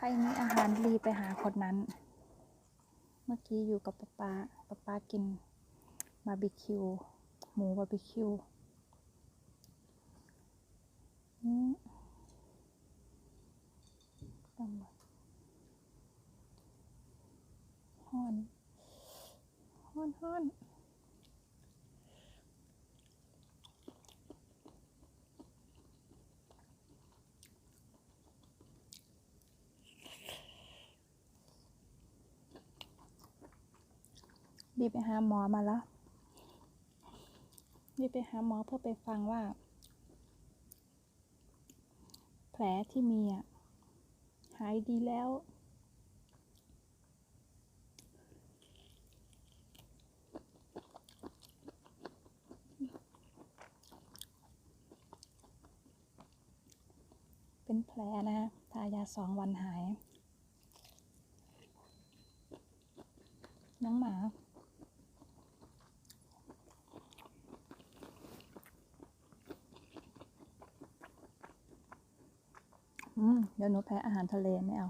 ใครมีอาหารรีไปหาคนนั้น เมื่อกี้อยู่กับป๊าป๊าป๊าป๊ากินบาร์บีคิว หมูบาร์บีคิวอืมตำบักฮ้อนฮ้อนฮ้อน บไปหาหมอมาแล้วรีบไปหาหมอเพื่อไปฟังว่า แผลที่มีอะหายดีแล้ว เป็นแผลนะทายาสองวันหาย น้องหมา อืม เดี๋ยวหนูแพ้อาหารทะเลไม่เอา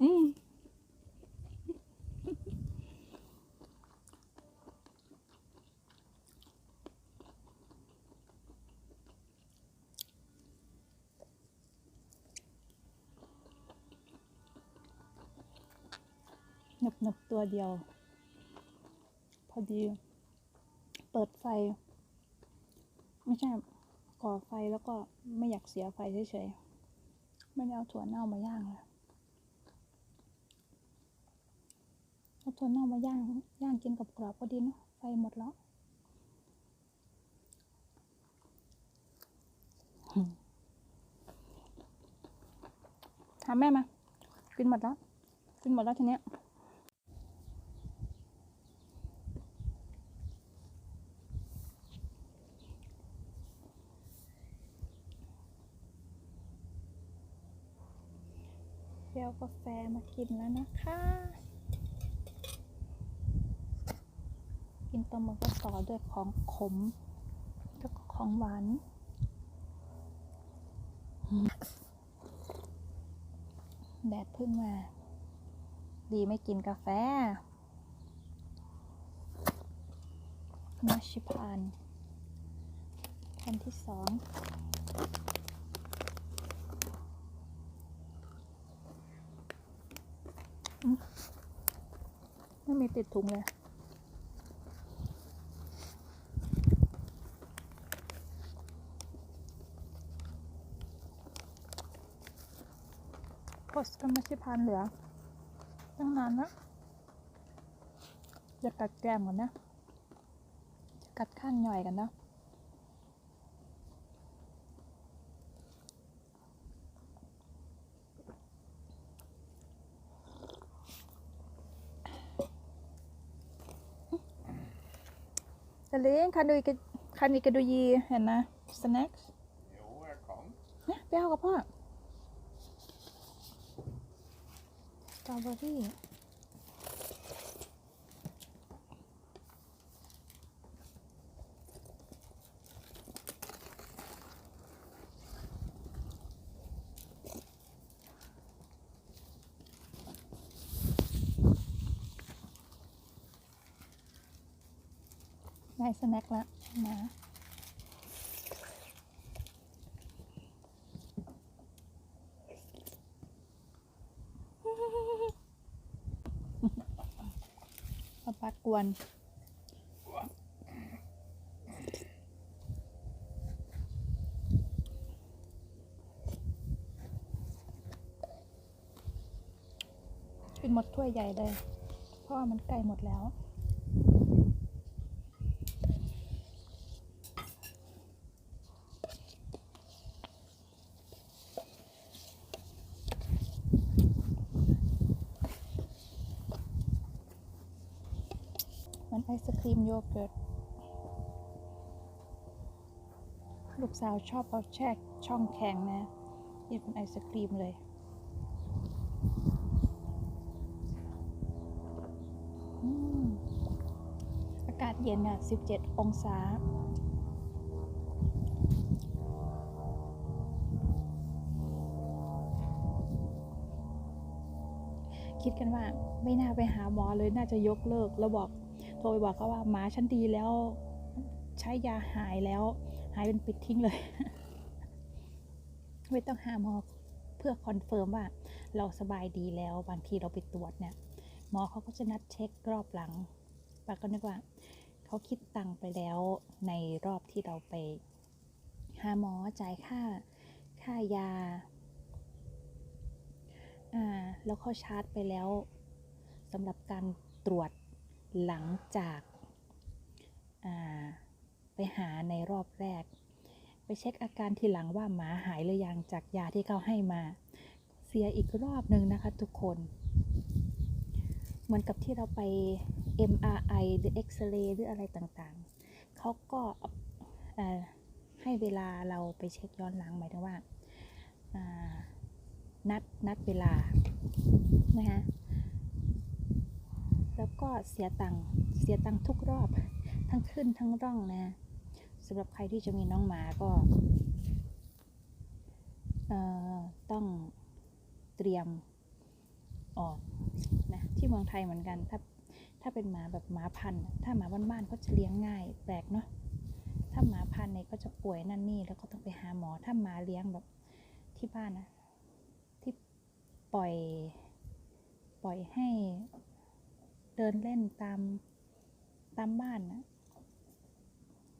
อืมหนึบหนึบตัวเดียว อดี เปิดไฟ ไม่ใช่ก่อไฟแล้วก็ไม่อยากเสียไฟเฉยๆไม่ได้เอาถั่วเน่ามาย่างเลยเอาถั่วเน่ามาย่างย่างกินกับกรอบก็ดีเนอะไฟหมดแล้วหืมถามแม่มา กินหมดแล้ว กินหมดแล้วทีเนี้ย เดี๋ยวกาแฟมากินแล้วนะคะ กินตัวมันก็ต่อด้วยของขม แล้วก็ของหวานแดดพิ่งมา ดีไม่กินกาแฟมาชิพานแผ่นที่สอง ไม่มีติดถุงเลยโพสก็ไม่ใช่พันเหลือ ตั้งนานนะจะกัดแก้มก่อนนะ จะกัดข้างหน่อยกันนะ Alleen kan du kan ikke du gi henne snacks? Jo, jeg kan. เนี่ยไปเอากับพ่อสตรอเบอรี่ได้ส แน็คแล้วนะปาปากวนกินหมดถ้วยใหญ่เลย เพราะว่ามันใกล้หมดแล้ว ไอศครีมโยเกิร์ต ลูกสาวชอบเอาแช่ช่องแข็งนะกินเป็นไอศครีมเลยอืมอากาศเย็นย็นอะ 17 องศาคิดกันว่าไม่น่าไปหาหมอเลยน่าจะยกเลิก แล้วบอก โทรไปบอกเขาว่าหมาฉันดีแล้ว ใช้ยาหายแล้ว หายเป็นปิดทิ้งเลย ไม่ต้องหาหมอเพื่อคอนเฟิร์มว่าเราสบายดีแล้วบางทีเราไปตรวจเนี่ยหมอเขาก็จะนัดเช็ครอบหลังปาก็นึกว่าเขาคิดตังไปแล้วในรอบที่เราไป หาหมอจ่ายค่าค่ายาอ่าแล้วเขาชาร์จไปแล้วสำหรับการตรวจ หลังจากาไปหาในรอบแรก ไปเช็คอาการทีหลังว่าหมาหายหรือยังจากยาที่เขาให้มา เสียอีกรอบหนึ่งนะคะทุกคน เหมือนกับที่เราไป MRI หรือ X-ray หรืออะไรต่างๆ เขาก็ให้เวลาเราไปเช็คย้อนหลังหมายถึงว่าอ่านัดนัดเวลานะคะ แล้วก็เสียตังค์เสียตังค์ทุกรอบ ทั้งขึ้นทั้งร่องนะสำหรับใครที่จะมีน้องหมาก็ต้องเตรียมออกนะที่เมืองไทยเหมือนกันถ้าถ้าเป็นหมาแบบหมาพันธุ์ถ้าหมาบ้านๆเขาจะเลี้ยงง่ายแปลกเนาะถ้าหมาพันธุ์เนี่ยก็จะป่วยนั่นนี่แล้วก็ต้องไปหาหมอถ้าหมาเลี้ยงแบบที่บ้านนะที่ปล่อยปล่อยให้ เดินเล่นตามตามบ้านนะ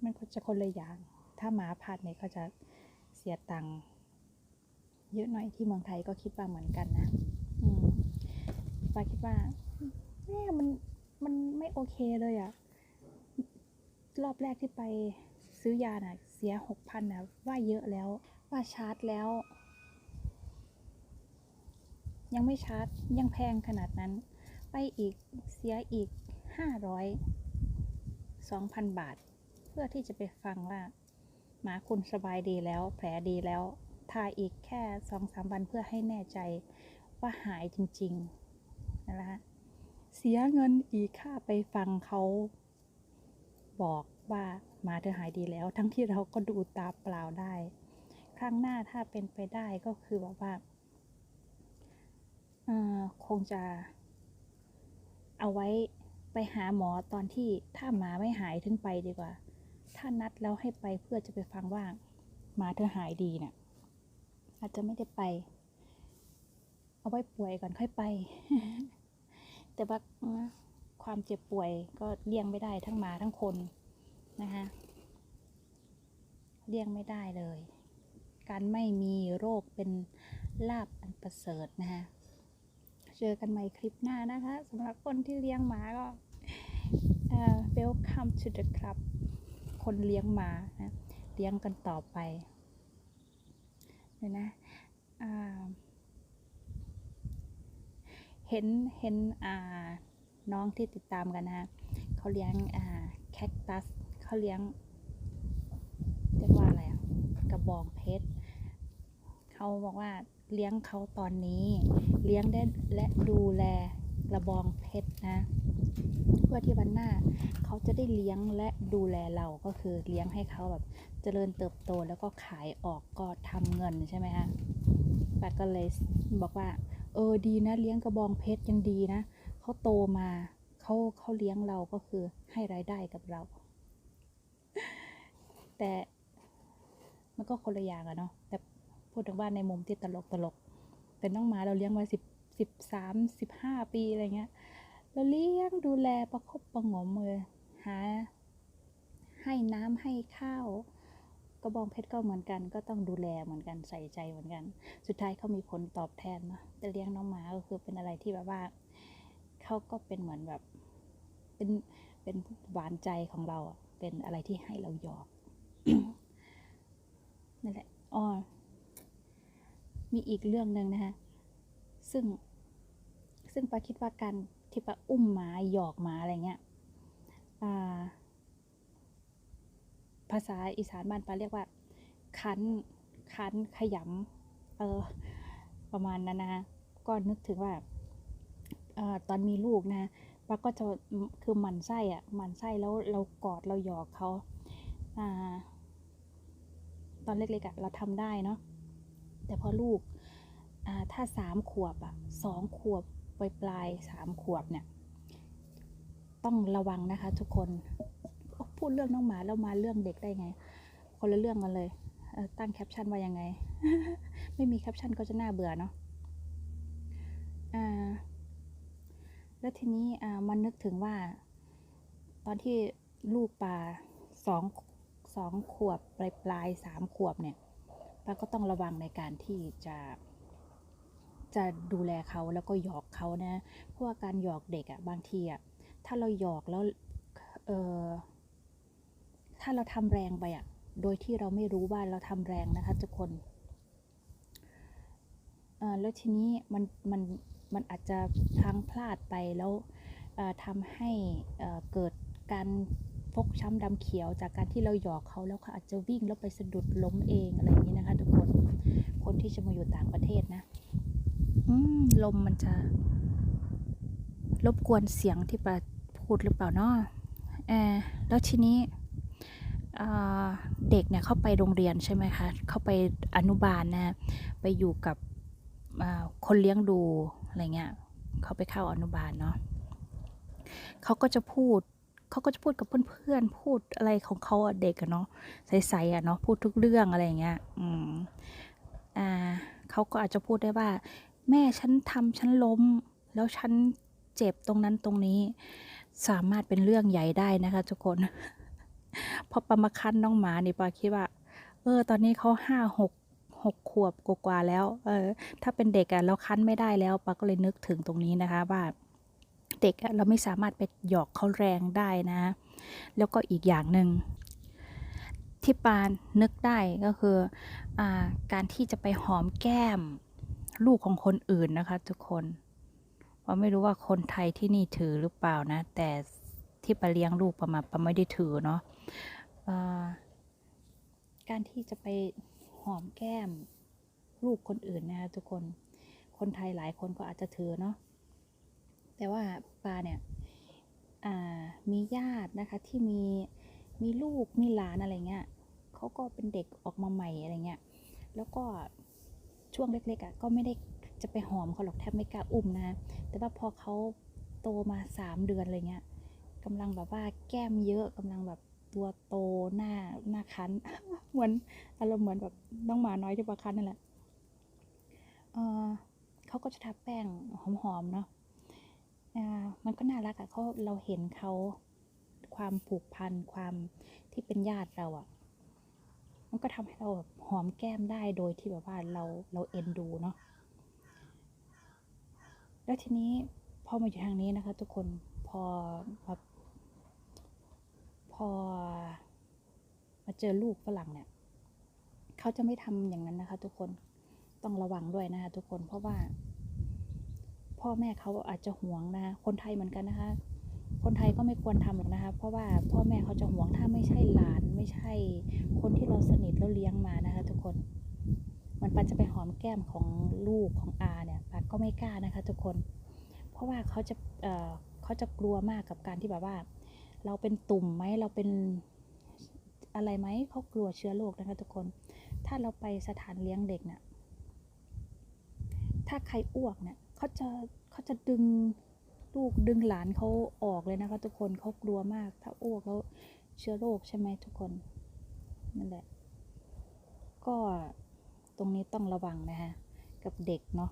มันก็จะคนละอย่าง ถ้าหมาพันเนี่ยก็จะเสียตังค์เยอะหน่อยที่เมืองไทยก็คิดว่าเหมือนกันนะ อืมป้าคิดว่าเนี่ยมันมันไม่โอเคเลยอะรอบแรกที่ไปซื้อยาน่ะ เสียหกพันนะว่าเยอะแล้ว ว่าชาร์จแล้ว ยังไม่ชาร์จยังแพงขนาดนั้น ไปอีกเสียอีกห้าร้อยสองพันบาท เพื่อที่จะไปฟังว่าหมาคุณสบายดีแล้ว แผลดีแล้วทาอีกแค่สองสามวันเพื่อให้แน่ใจว่าหายจริงๆนะฮะเสียเงินอีกค่าไปฟังเขาบอกว่าหมาเธอหายดีแล้ว ทั้งที่เราก็ดูตาเปล่าได้ ครั้งหน้าถ้าเป็นไปได้ก็คือแบบว่าคงจะ เอาไว้ไปหาหมอตอนที่ถ้าหมาไม่หายถึงไปดีกว่า ถ้านัดแล้วให้ไปเพื่อจะไปฟังว่าหมาเธอหายดีเนี่ยอาจจะไม่ได้ไป เอาไว้ป่วยก่อนค่อยไป แต่ว่าความเจ็บป่วยก็เลี่ยงไม่ได้ทั้งหมาทั้งคนนะคะเลี่ยงไม่ได้เลย การไม่มีโรคเป็นลาบอันประเสริฐนะคะ เจอกันใหม่คลิปหน้านะคะสำหรับคนที่เลี้ยงหมาก็เออ welcome to the club คนเลี้ยงหมานะเลี้ยงกันต่อไปเดี๋ยวนะเห็นเห็นอ่าน้องที่ติดตามกันนะเขาเลี้ยงอ่าแคคตัสเขาเลี้ยงเรียกว่าอะไรอะกระบองเพชรเขาบอกว่า เลี้ยงเขาตอนนี้ เลี้ยงได้และดูแลกระบองเพชรนะ เพื่อที่วันหน้าเขาจะได้เลี้ยงและดูแลเราก็คือเลี้ยงให้เขาแบบเจริญเติบโตแล้วก็ขายออกก็ทำเงินใช่ไหมคะป้าก็เลยบอกว่า เออดีนะ เลี้ยงกระบองเพชรยังดีนะเขาโตมาเขาเขาเลี้ยงเราก็คือให้รายได้กับเรา แต่มันก็คนละอย่างอะเนาะแต่ พูดถึงว่าในมุมที่ตลกตลกแต่น้องหมาเราเลี้ยงมาสิบสิบสามสิบห้าปีอะไรเงี้ยเราเลี้ยงดูแลประคบประหงมเลยหา ให้น้ำให้ข้าวกระบองเพชรก็เหมือนกัน ก็ต้องดูแลเหมือนกันใส่ใจเหมือนกัน สุดท้ายเขามีผลตอบแทนเนาะแต่เลี้ยงน้องหมาก็คือเป็นอะไรที่แบบว่าเขาก็เป็นเหมือนแบบ เป็นเป็นหวานใจของเราเป็นอะไรที่ให้เราหยอกนั่นแหละอ๋อ มีอีกเรื่องหนึ่งนะคะซึ่งซึ่งปาคิดว่าการที่ปาอุ้มหมาหยอกหมาอะไรเงี้ยภาษาอีสานบ้านปาเรียกว่า คันคันขยำเออประมาณนั้นนะคะก็นึกถึงว่าอตอนมีลูกนะปาก็จะคือหมั่นไส้อะหมั่นไส้แล้วเรากอดเราหยอกเขาอตอนเล็กๆอะเราทำได้เนาะ แต่พอลูกถ้าสามขวบอะสองขวบปลายปลายสามขวบเนี่ยต้องระวังนะคะทุกคนพูดเรื่องน้องหมาแล้วมาเรื่องเด็กได้ไง คนละเรื่องกันเลยตั้งแคปชั่นว่ายังไง ไม่มีแคปชั่นก็จะน่าเบื่อเนาะอ่าแล้วทีนี้อ่ามันนึกถึงว่า ตอนที่ลูกปลาสองสองขวบปลายปลายสามขวบเนี่ย ป้าก็ต้องระวังในการที่จะจะดูแลเขาแล้วก็หยอกเขานะเพราะว่าการหยอกเด็กอะ่ะบางทีอะ่ะถ้าเราหยอกแล้วเออถ้าเราทำแรงไปอะ่ะโดยที่เราไม่รู้ว่าเราทำแรงนะคะทุกคนเออแล้วทีนี้มันมันมันอาจจะพลังพลาดไปแล้วทำให้อ่อเกิดการ ฟกช้ำดำเขียวจากการที่เราหยอกเขาแล้วเขาอาจจะวิ่งแล้วไปสะดุดล้มเองอะไรอย่างนี้นะคะ ทุกคนคนที่จะมาอยู่ต่างประเทศนะอืมลมมันจะรบกวนเสียงที่ปาพูดหรือเปล่าเนาะเอแล้วทีนี้เด็กเนี่ยเข้าไปโรงเรียนใช่ไหมคะ เข้าไปอนุบาลนะ ไปอยู่กับคนเลี้ยงดูอะไรเงี้ย เขาไปเข้าอนุบาลเนาะเขาก็จะพูด เขาก็จะพูดกับเพื่อนๆพูดอะไรของเขาเด็กอะเนาะใสๆอะเนาะพูดทุกเรื่องอะไรอย่างเงี้ยอืมอ่าเขาก็อาจจะพูดได้ว่า แม่ฉันทำฉันล้ม แล้วฉันเจ็บตรงนั้นตรงนี้ สามารถเป็นเรื่องใหญ่ได้นะคะทุกคนพอปามาคันน้องหมานี่ปาคิดว่า เออ ตอนนี้เขาห้าหกหกขวบกว่าแล้ว เออ ถ้าเป็นเด็กอะเราคันไม่ได้แล้วปาก็เลยนึกถึงตรงนี้นะคะว่า เด็กเราไม่สามารถไปหยอกเขาแรงได้นะ แล้วก็อีกอย่างหนึ่งที่ปานนึกได้ก็คืออการที่จะไปหอมแก้มลูกของคนอื่นนะคะ ทุกคนเพราไม่รู้ว่าคนไทยที่นี่ถือหรือเปล่านะ แต่ที่ปาเลี้ยงลูกประมาณปาไม่ได้ถือเนาะการที่จะไปหอมแก้มลูกคนอื่นนะคะทุกคน คนไทยหลายคนก็อาจจะถือเนาะ แต่ว่าปาเนี่ยมีญาตินะคะที่มีมีลูกมีหลานอะไรเงี้ยเขาก็เป็นเด็กออกมาใหม่อะไรเงี้ยแล้วก็ช่วงเล็กๆอะก็ไม่ได้จะไปหอมเขาหรอกแทบไม่กล้าอุ้มนะแต่ว่าพอเขาโตมาสามเดือนอะไรเงี้ยกำลังแบบว่าแก้มเยอะกำลังแบบตัวโตหน้าหน้าคันเหมือนอารมณ์เหมือนแบบน้องหมาน้อยที่ปลาคันนั่นแหละเออเขาก็จะทาแป้งหอมๆเนาะ มันก็น่ารักอะเขาเราเห็นเขาความผูกพันความที่เป็นญาติเราอะมันก็ทำให้เราแบบหอมแก้มได้โดยที่แบบว่าเราเราเอ็นดูเนาะแล้วทีนี้พอมาอยู่ทางนี้นะคะ ทุกคนพอพอพอมาเจอลูกฝรั่งเนี่ยเขาจะไม่ทำอย่างนั้นนะคะ ทุกคนต้องระวังด้วยนะคะ ทุกคนเพราะว่า พ่อแม่เขาอาจจะห่วงนะคะคนไทยเหมือนกันนะคะ คนไทยก็ไม่ควรทำหรอกนะคะ เพราะว่าพ่อแม่เขาจะห่วงถ้าไม่ใช่หลานไม่ใช่ คนที่เราสนิทแล้วเลี้ยงมานะคะ ทุกคนมันปันจะไปหอมแก้มของลูกของอาเนี่ยปันก็ไม่กล้านะคะ ทุกคน เพราะว่าเขาจะเเขาจะกลัวมากกับการที่แบบว่า เราเป็นตุ่มไหมเราเป็นอะไรไหมเขากลัวเชื้อโรคนะคะ ทุกคน ถ้าเราไปสถานเลี้ยงเด็กเนี่ยถ้าใครอ้วกเนี่ย เขาจะเขาจะดึงลูกดึงหลานเขาออกเลยนะคะ ทุกคนเขากลัวมาก ถ้าอ้วกแล้วเชื้อโรคใช่ไหมทุกคนนั่นแหละ ก็ตรงนี้ต้องระวังนะคะกับเด็กเนาะ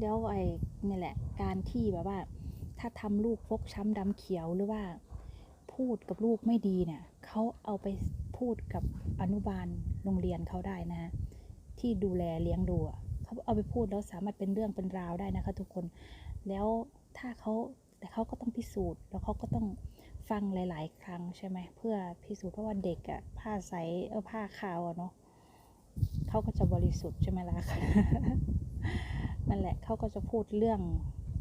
แล้วไอ้นี่แหละ การที่แบบว่า ถ้าทำลูกฟกช้ำดำเขียวหรือว่า พูดกับลูกไม่ดีเนี่ยเขาเอาไปพูดกับอนุบาลโรงเรียนเขาได้นะฮะที่ดูแลเลี้ยงดูอะ เขาเอาไปพูดแล้วสามารถเป็นเรื่องเป็นราวได้นะคะ ทุกคน แล้วถ้าเขาแต่เขาก็ต้องพิสูจน์ แล้วเขาก็ต้องฟังหลาย ๆ ครั้งใช่ไหมเพื่อพิสูจน์เพราะว่าเด็กอะผ้าใสเออผ้าขาวอะเนาะเขาก็จะบริสุทธิ์ใช่ไหมล่ะนั่นแหละเขาก็จะพูดเรื่อง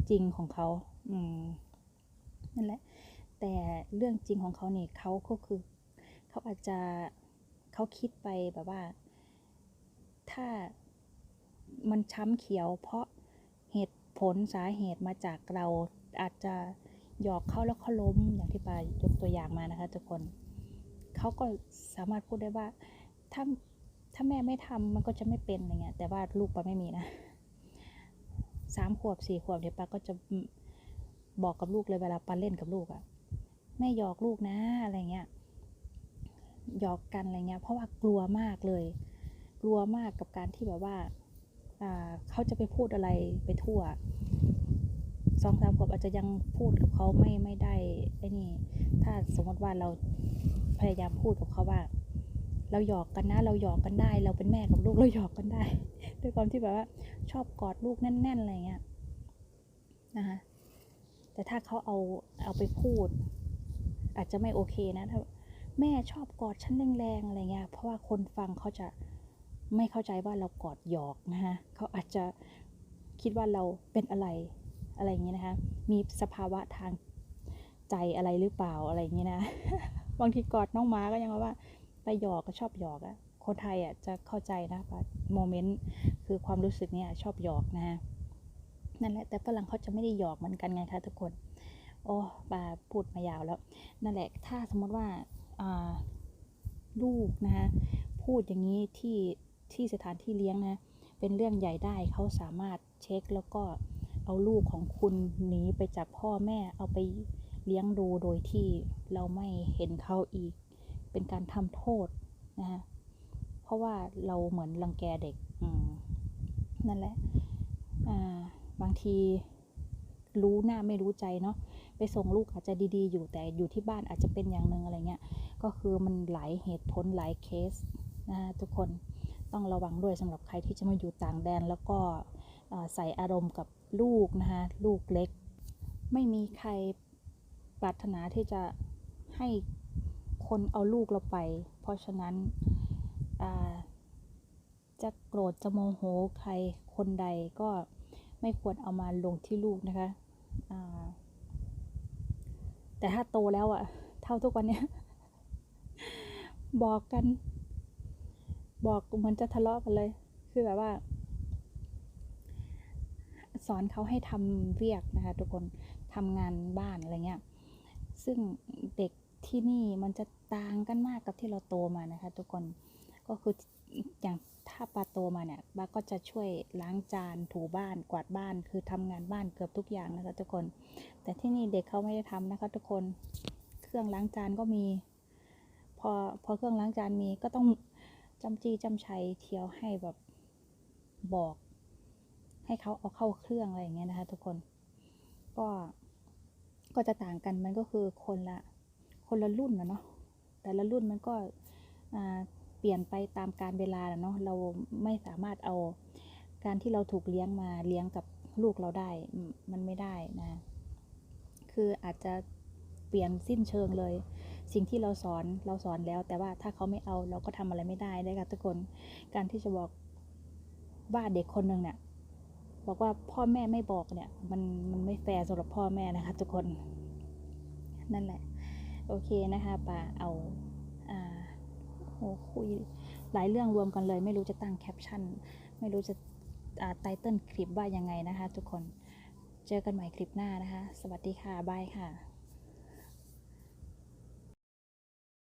จริงของเขาอืมนั่นแหละ แต่เรื่องจริงของเขาเนี่ยเขาก็คือเขาอาจจะเขาคิดไปแบบว่า ถ้า มันช้ำเขียว เพราะเหตุผลสาเหตุมาจากเราอาจจะหยอกเขาแล้วเขาล้มอย่างที่ปายกตัวอย่างมานะคะทุกคนเขาก็สามารถพูดได้ว่าถ้าถ้าแม่ไม่ทำมันก็จะไม่เป็นอะไรเงี้ยแต่ว่าลูกปาไม่มีนะสามขวบสี่ขวบเดี๋ยวปาก็จะบอกกับลูกเลยเวลาปาเล่นกับลูกอะแม่หยอกลูกนะอะไรเงี้ยหยอกกันอะไรเงี้ยเพราะว่ากลัวมากเลย กลัวมากกับการที่แบบว่า เขาจะไปพูดอะไรไปทั่วสองสามขวบอาจจะยังพูดกับเขาไม่ไม่ได้ไอ้นี่ ถ้าสมมติว่าเราพยายามพูดกับเขาว่า เราหยอกกันนะ เราหยอกกันได้ เราเป็นแม่กับลูกเราหยอกกันได้ ด้วยความที่แบบว่า ชอบกอดลูกแน่นๆอะไรเงี้ยนะคะแต่ถ้าเขาเอาเอาไปพูด อาจจะไม่โอเคนะถ้าแม่ชอบกอดฉันแรงๆอะไรเงี้ยเพราะว่าคนฟังเขาจะ ไม่เข้าใจว่าเรากอดหยอกนะคะเขาอาจจะคิดว่าเราเป็นอะไรอะไรอย่างนี้นะคะ มีสภาวะทางใจอะไรหรือเปล่าอะไรอย่างนี้นะ บางทีกอดน้องหมาก็ยังว่าไปหยอกก็ชอบหยอกอะคนไทยอะจะเข้าใจนะโมเมนต์คือความรู้สึกเนี่ยชอบหยอกนะนั่นแหละแต่ฝรั่งเขาจะไม่ได้หยอกเหมือนกันไงคะทุกคน โอ้บาพูดมายาวแล้ว นั่นแหละถ้าสมมติว่าลูกนะคะพูดอย่างนี้ที่ ที่สถานที่เลี้ยงนะ เป็นเรื่องใหญ่ได้เขาสามารถเช็คแล้วก็เอาลูกของคุณหนีไปจากพ่อแม่เอาไปเลี้ยงดูโดยที่เราไม่เห็นเขาอีก เป็นการทำโทษนะคะเพราะว่าเราเหมือนรังแกเด็กนั่นแหละบางทีรู้หน้าไม่รู้ใจเนาะไปส่งลูกอาจจะดีๆ อยู่แต่อยู่ที่บ้านอาจจะเป็นอย่างหนึ่งอะไรเงี้ยก็คือมันหลายเหตุผลหลายเคสนะทุกคน ต้องระวังด้วยสำหรับใครที่จะมาอยู่ต่างแดน แล้วก็ใส่อารมณ์กับลูกนะคะลูกเล็ก ไม่มีใครปรารถนาที่จะให้คนเอาลูกเราไป เพราะฉะนั้นจะโกรธจะโมโหใครคนใดก็ไม่ควรเอามาลงที่ลูกนะคะ แต่ถ้าโตแล้วอะเท่าทุกวันเนี้ย บอกกัน บอกเหมือนจะทะเลาะกันเลย คือแบบว่า สอนเขาให้ทำเรียกนะคะทุกคนทำงานบ้านอะไรเงี้ย ซึ่งเด็กที่นี่มันจะต่างกันมากกับที่เราโตมานะคะ ทุกคน ก็คืออย่างถ้าปาโตมาเนี่ยปาก็จะช่วยล้างจานถูบ้านกวาดบ้าน คือทำงานบ้านเกือบทุกอย่างนะคะ ทุกคน แต่ที่นี่เด็กเขาไม่ได้ทำนะคะ ทุกคน เครื่องล้างจานก็มี พอพอเครื่องล้างจานมีก็ต้อง จำจี้จำชัยเที่ยวให้แบบบอก ให้เขาเอาเข้าเครื่องอะไรอย่างเงี้ยนะคะ ทุกคน ก็ก็จะต่างกันมันก็คือคนละคนละรุ่นนะเนาะแต่ละรุ่นมันก็เปลี่ยนไปตามการเวลาเนาะเราไม่สามารถเอาการที่เราถูกเลี้ยงมาเลี้ยงกับลูกเราได้มันไม่ได้นะ คืออาจจะเปลี่ยนสิ้นเชิงเลย สิ่งที่เราสอนเราสอนแล้ว แต่ว่าถ้าเขาไม่เอาเราก็ทำอะไรไม่ได้ได้ค่ะทุกคน การที่จะบอกว่าเด็กคนหนึ่งเนี่ยบอกว่าพ่อแม่ไม่บอกเนี่ยมันมันไม่แฟร์สำหรับพ่อแม่นะคะทุกคนนั่นแหละ โอเคนะคะป่าเอาอ่าโหคุยหลายเรื่องรวมกันเลย ไม่รู้จะตั้งแคปชั่น ไม่รู้จะไตเติลคลิปว่ายังไงนะคะ ทุกคนเจอกันใหม่คลิปหน้านะคะ สวัสดีค่ะ บายค่ะ